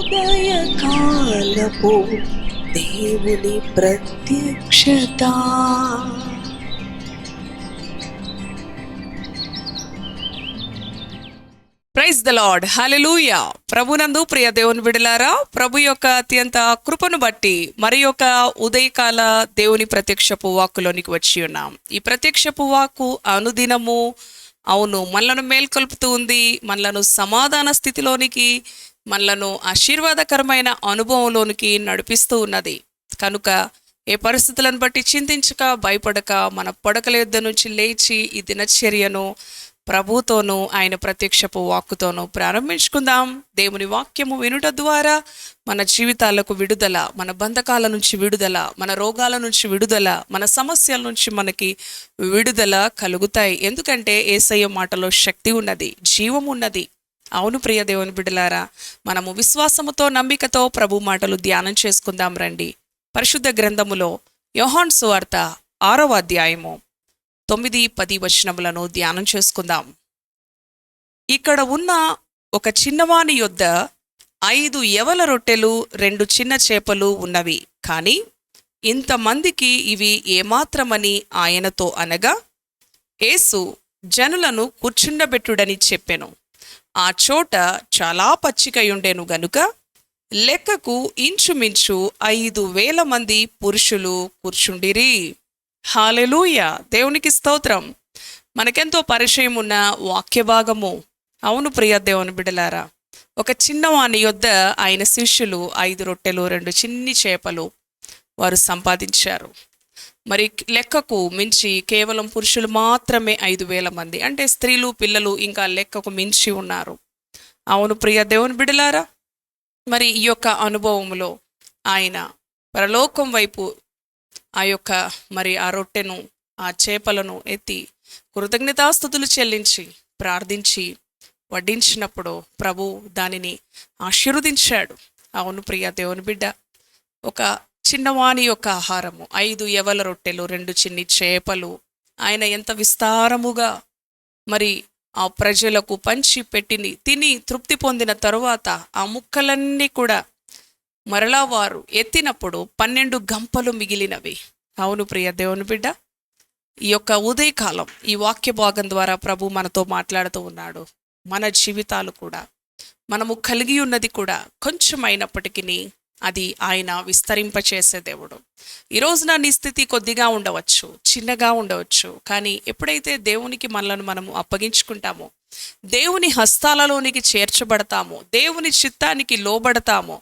ఉదయకాలపు దేవుని ప్రత్యక్షత. ప్రైజ్ ద లార్డ్ హల్లెలూయా ప్రభునందు ప్రియ దేవుని విడలారా ప్రభు యొక్క అత్యంత కృపను బట్టి మరి యొక్క ఉదయకాల దేవుని ప్రత్యక్షపు వాక్కులోనికి వచ్చి ఉన్నాం. ఈ ప్రత్యక్షపు వాక్కు అనుదినము అవును మనలను మేల్కొల్పుతూ ఉంది మనలను సమాధాన స్థితిలోనికి మనలను ఆశీర్వాదకరమైన అనుభవంలోనికి నడిపిస్తూ ఉన్నది. కనుక ఏ పరిస్థితులను బట్టి చింతించక భయపడక మన పడకల యుద్ధ నుంచి లేచి ఈ దినచర్యను ప్రభుతోనూ ఆయన ప్రత్యక్షపు వాక్కుతోనూ ప్రారంభించుకుందాం. దేవుని వాక్యము వినుట ద్వారా మన జీవితాలకు విడుదల మన బంధకాల నుంచి విడుదల మన రోగాల నుంచి విడుదల మన సమస్యల నుంచి మనకి విడుదల కలుగుతాయి. ఎందుకంటే ఏసయ్య మాటలో శక్తి ఉన్నది జీవం ఉన్నది. అవును ప్రియ దేవుని బిడ్డలారా మనము విశ్వాసముతో నమ్మికతో ప్రభు మాటలు ధ్యానం చేసుకుందాం రండి. పరిశుద్ధ గ్రంథములో యోహాన్ సువార్త ఆరవ అధ్యాయము తొమ్మిది పది వచనములను ధ్యానం చేసుకుందాం. ఇక్కడ ఉన్న ఒక చిన్నవాని యొద్ద ఐదు యవల రొట్టెలు రెండు చిన్న చేపలు ఉన్నవి. కానీ ఇంతమందికి ఇవి ఏమాత్రమని ఆయనతో అనగా యేసు జనులను కూర్చుండబెట్టుడని చెప్పెను. ఆ చోట చాలా పచ్చికయుండెను గనుక లెక్కకు ఇంచుమించు ఐదు వేల మంది పురుషులు కూర్చుండిరి. హాలెలూయ! దేవునికి స్తోత్రం. మనకెంతో పరిచయం ఉన్న వాక్య భాగము అవును ప్రియ దేవుని బిడలారా! ఒక చిన్నవాని యొద్ద ఆయన శిష్యులు ఐదు రొట్టెలు రెండు చిన్ని చేపలు వారు సంపాదించారు. మరి లెక్కకు మించి కేవలం పురుషులు మాత్రమే ఐదు వేల మంది. అంటే స్త్రీలు పిల్లలు ఇంకా లెక్కకు మించి ఉన్నారు. అవును ప్రియ దేవుని బిడలారా మరి ఈ యొక్క అనుభవంలో ఆయన పరలోకం వైపు ఆ యొక్క మరి ఆ రొట్టెను ఆ చేపలను ఎత్తి కృతజ్ఞతాస్థుతులు చెల్లించి ప్రార్థించి వడ్డించినప్పుడు ప్రభు దానిని ఆశీర్వదించాడు. అవును ప్రియ దేవుని బిడ్డ ఒక చిన్నవాణి యొక్క ఆహారము. ఐదు ఎవల రొట్టెలు రెండు చిన్ని చేపలు. ఆయన ఎంత విస్తారముగా మరి ఆ ప్రజలకు పంచి పెట్టిని తిని తృప్తి పొందిన తరువాత ఆ ముక్కలన్నీ కూడా మరలా వారు ఎత్తినప్పుడు పన్నెండు గంపలు మిగిలినవి. అవును ప్రియ దేవుని బిడ్డ ఈ యొక్క ఉదయకాలం ఈ వాక్య భాగం ద్వారా ప్రభు మనతో మాట్లాడుతూ ఉన్నాడు. మన జీవితాలు కూడా మనము కలిగి ఉన్నది కూడా కొంచెం అయినప్పటికీ అది ఆయన విస్తరింపచేసే దేవుడు. ఈరోజున నీ స్థితి కొద్దిగా ఉండవచ్చు చిన్నగా ఉండవచ్చు కానీ ఎప్పుడైతే దేవునికి మనలను మనము అప్పగించుకుంటామో దేవుని హస్తాలలోనికి చేర్చబడతామో దేవుని చిత్తానికి లోబడతామో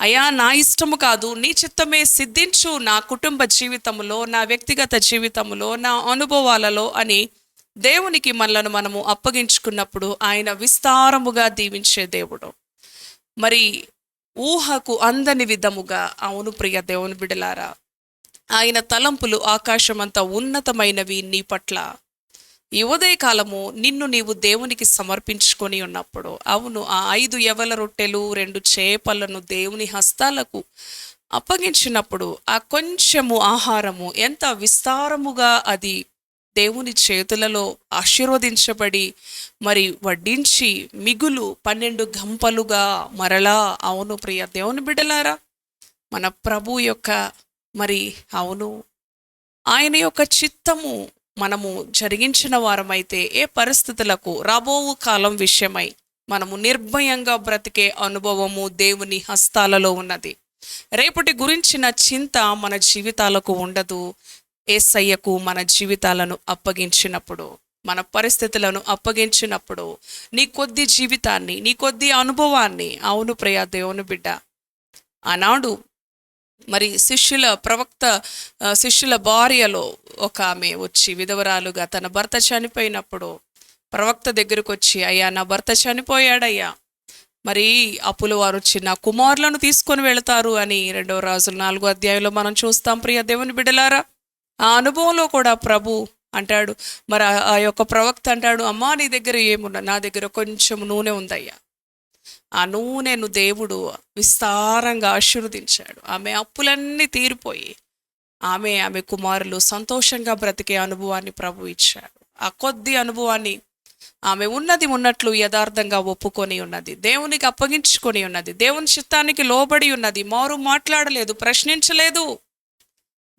అయా నా ఇష్టము కాదు నీ చిత్తమే సిద్ధించు నా కుటుంబ జీవితంలో నా వ్యక్తిగత జీవితంలో నా అనుభవాలలో అని దేవునికి మనలను మనము అప్పగించుకున్నప్పుడు ఆయన విస్తారముగా దీవించే దేవుడు. మరి ఊహకు అందని విధముగా అవును ప్రియ దేవుని బిడలారా ఆయన తలంపులు ఆకాశమంత ఉన్నతమైనవి నీ పట్ల. ఈ ఉదయకాలము నిన్ను నీవు దేవునికి సమర్పించుకొని ఉన్నప్పుడు అవును ఆ ఐదు ఎవల రొట్టెలు రెండు చేపలను దేవుని హస్తాలకు అప్పగించినప్పుడు ఆ కొంచెము ఆహారము ఎంత విస్తారముగా అది దేవుని చేతులలో ఆశీర్వదించబడి మరి వడ్డించి మిగులు పన్నెండు గంపలుగా మరలా అవును ప్రియ దేవుని బిడ్డలారా. మన ప్రభు యొక్క మరి అవును. ఆయన యొక్క చిత్తము మనము జరిగించిన వారమైతే ఏ పరిస్థితులకు రాబోవు కాలం విషయమై మనము నిర్భయంగా బ్రతికే అనుభవము దేవుని హస్తాలలో ఉన్నది. రేపటి గురించిన చింత మన జీవితాలకు ఉండదు. ఏసయ్యకు మన జీవితాలను అప్పగించినప్పుడు మన పరిస్థితులను అప్పగించినప్పుడు నీ కొద్ది జీవితాన్ని నీ కొద్ది అనుభవాన్ని అవును ప్రియా దేవుని బిడ్డ. ఆనాడు మరి శిష్యుల ప్రవక్త శిష్యుల భార్యలో ఒక ఆమె వచ్చి విధవరాలుగా తన భర్త చనిపోయినప్పుడు ప్రవక్త దగ్గరకు వచ్చి అయ్యా నా భర్త చనిపోయాడయ్యా. మరి అప్పుల వారు వచ్చి నా కుమారులను తీసుకొని వెళతారు అని రెండవ రాజులు నాలుగో అధ్యాయంలో మనం చూస్తాం ప్రియ దేవుని బిడ్డలారా. ఆ అనుభవంలో కూడా ప్రభు అంటాడు మరి ఆ- యొక్క ప్రవక్త అంటాడు అమ్మా నీ దగ్గర ఏమున్నా నా దగ్గర కొంచెం నూనె ఉందయ్యా. ఆ నూనెను దేవుడు విస్తారంగా ఆశీర్వదించాడు. ఆమె అప్పులన్నీ తీరిపోయి ఆమె ఆమె కుమారులు సంతోషంగా బ్రతికే అనుభవాన్ని ప్రభు ఇచ్చాడు. ఆ కొద్ది అనుభవాన్ని ఆమె ఉన్నది ఉన్నట్లు యథార్థంగా ఒప్పుకొని ఉన్నది దేవునికి అప్పగించుకొని ఉన్నది దేవుని చిత్తానికి లోబడి ఉన్నది మారు మాట్లాడలేదు ప్రశ్నించలేదు.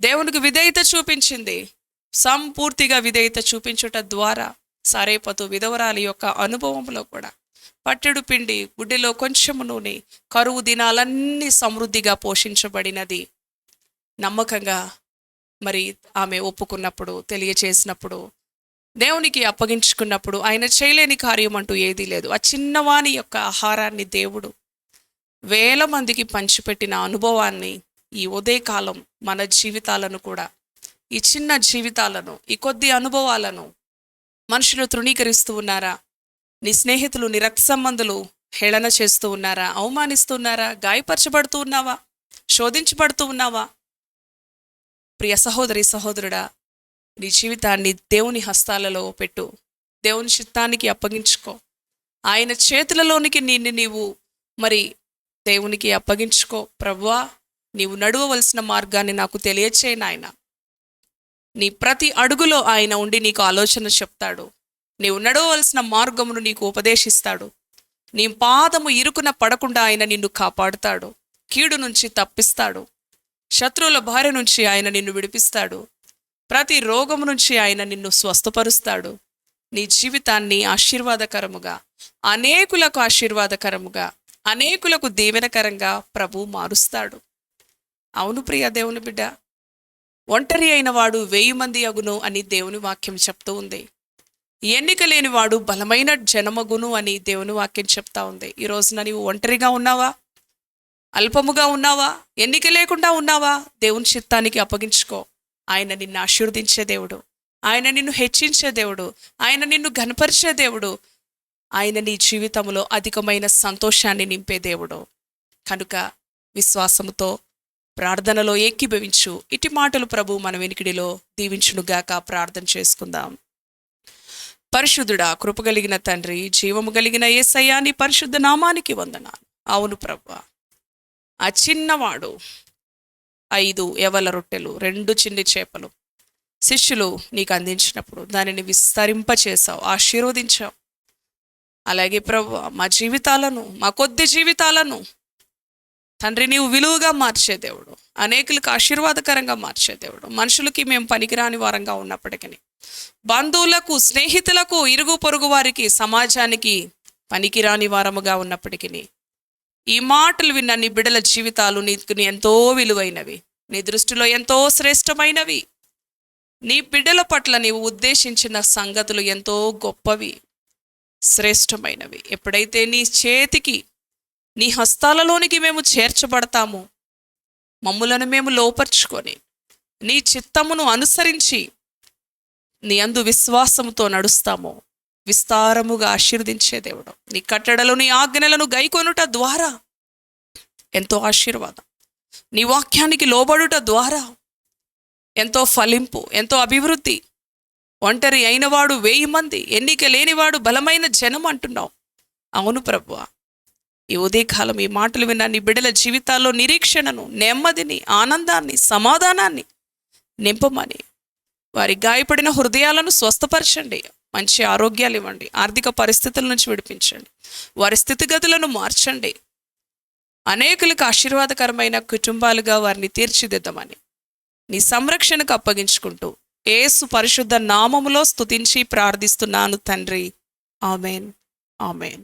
దేవునికి విధేయత చూపించింది. సంపూర్తిగా విధేయత చూపించుట ద్వారా సరేపతు విధవరాలి యొక్క అనుభవంలో కూడా పట్టెడు పిండి గుడ్డిలో కొంచెం నూనె కరువు దినాలన్నీ సమృద్ధిగా పోషించబడినది. నమ్మకంగా మరి ఆమె ఒప్పుకున్నప్పుడు తెలియచేసినప్పుడు దేవునికి అప్పగించుకున్నప్పుడు ఆయన చేయలేని కార్యం అంటూ ఏదీ లేదు. ఆ చిన్నవాని యొక్క ఆహారాన్ని దేవుడు వేల మందికి పంచిపెట్టిన అనుభవాన్ని ఈ ఉదయకాలం మన జీవితాలను కూడా ఈ చిన్న జీవితాలను ఈ కొద్ది అనుభవాలను మనుషులు తృణీకరిస్తూ ఉన్నారా? నీ స్నేహితులు నీ రక్త సంబంధులు హేళన చేస్తూ ఉన్నారా? అవమానిస్తూ ఉన్నారా గాయపరచబడుతూ ఉన్నావా? శోధించబడుతూ ఉన్నావా? ప్రియ సహోదరి సహోదరుడా నీ జీవితాన్ని దేవుని హస్తాలలో పెట్టు. దేవుని చిత్తానికి అప్పగించుకో. ఆయన చేతులలోనికి నిన్ను నీవు మరి దేవునికి అప్పగించుకో. ప్రభువా నీవు నడవవలసిన మార్గాన్ని నాకు తెలియచేయి నాయన. నీ ప్రతి అడుగులో ఆయన ఉండి నీకు ఆలోచన చెప్తాడు. నీవు నడవవలసిన మార్గమును నీకు ఉపదేశిస్తాడు. నీ పాదము ఇరుకున పడకుండా ఆయన నిన్ను కాపాడుతాడు. కీడు నుంచి తప్పిస్తాడు. శత్రువుల భార్య నుంచి ఆయన నిన్ను విడిపిస్తాడు. ప్రతి రోగము నుంచి ఆయన నిన్ను స్వస్థపరుస్తాడు. నీ జీవితాన్ని ఆశీర్వాదకరముగా అనేకులకు ఆశీర్వాదకరముగా అనేకులకు దీవెనకరంగా ప్రభు మారుస్తాడు. అవును ప్రియ దేవుని బిడ్డ. ఒంటరి అయిన వాడు వెయ్యి మంది అగును అని దేవుని వాక్యం చెప్తూ ఉంది. ఎన్నిక లేనివాడు బలమైన జనమగును అని దేవుని వాక్యం చెప్తా ఉంది. ఈ రోజున నీవు ఒంటరిగా ఉన్నావా? అల్పముగా ఉన్నావా? ఎన్నిక లేకుండా ఉన్నావా? దేవుని చిత్తానికి అప్పగించుకో. ఆయన నిన్ను ఆశీర్వదించే దేవుడు. ఆయన నిన్ను హెచ్చించే దేవుడు. ఆయన నిన్ను ఘనపరిచే దేవుడు. ఆయన నీ జీవితంలో అధికమైన సంతోషాన్ని నింపే దేవుడు. కనుక విశ్వాసముతో ప్రార్థనలో ఏకీభవించు. ఇటు మాటలు ప్రభు మన వెనికిడిలో దీవించునుగాక ప్రార్థన చేసుకుందాం. పరిశుద్ధుడా కృపగలిగిన తండ్రి జీవము కలిగిన ఏ నీ పరిశుద్ధ నామానికి వందనాలు. అవును ప్రభు. ఆ చిన్నవాడు ఐదు ఎవల రొట్టెలు రెండు చిన్ని చేపలు శిష్యులు నీకు అందించినప్పుడు దానిని విస్తరింపచేశావు ఆశీర్వదించావు. అలాగే ప్రభు మా జీవితాలను మా కొద్ది జీవితాలను తండ్రి నీవు విలువగా మార్చే దేవుడు. అనేకులకు ఆశీర్వాదకరంగా మార్చే దేవుడు. మనుషులకి మేము పనికిరాని వారంగా ఉన్నప్పటికీ బంధువులకు స్నేహితులకు ఇరుగు పొరుగు వారికి సమాజానికి పనికిరాని వారముగా ఉన్నప్పటికీ ఈ మాటలు విన్న నీ బిడల జీవితాలు నీకు ఎంతో విలువైనవి. నీ దృష్టిలో ఎంతో శ్రేష్టమైనవి. నీ బిడ్డల పట్ల నీవు ఉద్దేశించిన సంగతులు ఎంతో గొప్పవి శ్రేష్టమైనవి. ఎప్పుడైతే నీ చేతికి నీ హస్తాలలోనికి మేము చేర్చబడతాము. మమ్ములను మేము లోపరుచుకొని నీ చిత్తమును అనుసరించి నీ అందు విశ్వాసముతో నడుస్తాము. విస్తారముగా ఆశీర్వదించే దేవుడు. నీ కట్టడలు నీ ఆజ్ఞలను గైకొనుట ద్వారా ఎంతో ఆశీర్వాదం. నీ వాక్యానికి లోబడుట ద్వారా ఎంతో ఫలింపు ఎంతో అభివృద్ధి. ఒంటరి అయినవాడు వెయ్యి మంది ఎన్నిక లేనివాడు బలమైన జనం అంటున్నావు. అవును ప్రభువా. ఈ ఉదయకాలం ఈ మాటలు విన్న నీ బిడ్డల జీవితాల్లో నిరీక్షణను నెమ్మదిని ఆనందాన్ని సమాధానాన్ని నింపమని. వారి గాయపడిన హృదయాలను స్వస్థపరచండి. మంచి ఆరోగ్యాలు ఇవ్వండి. ఆర్థిక పరిస్థితుల నుంచి విడిపించండి. వారి స్థితిగతులను మార్చండి. అనేకులకు ఆశీర్వాదకరమైన కుటుంబాలుగా వారిని తీర్చిదిద్దామని. నీ సంరక్షణకు అప్పగించుకుంటూ ఏసు పరిశుద్ధ నామములో స్తుతించి ప్రార్థిస్తున్నాను తండ్రి. Amen. Amen.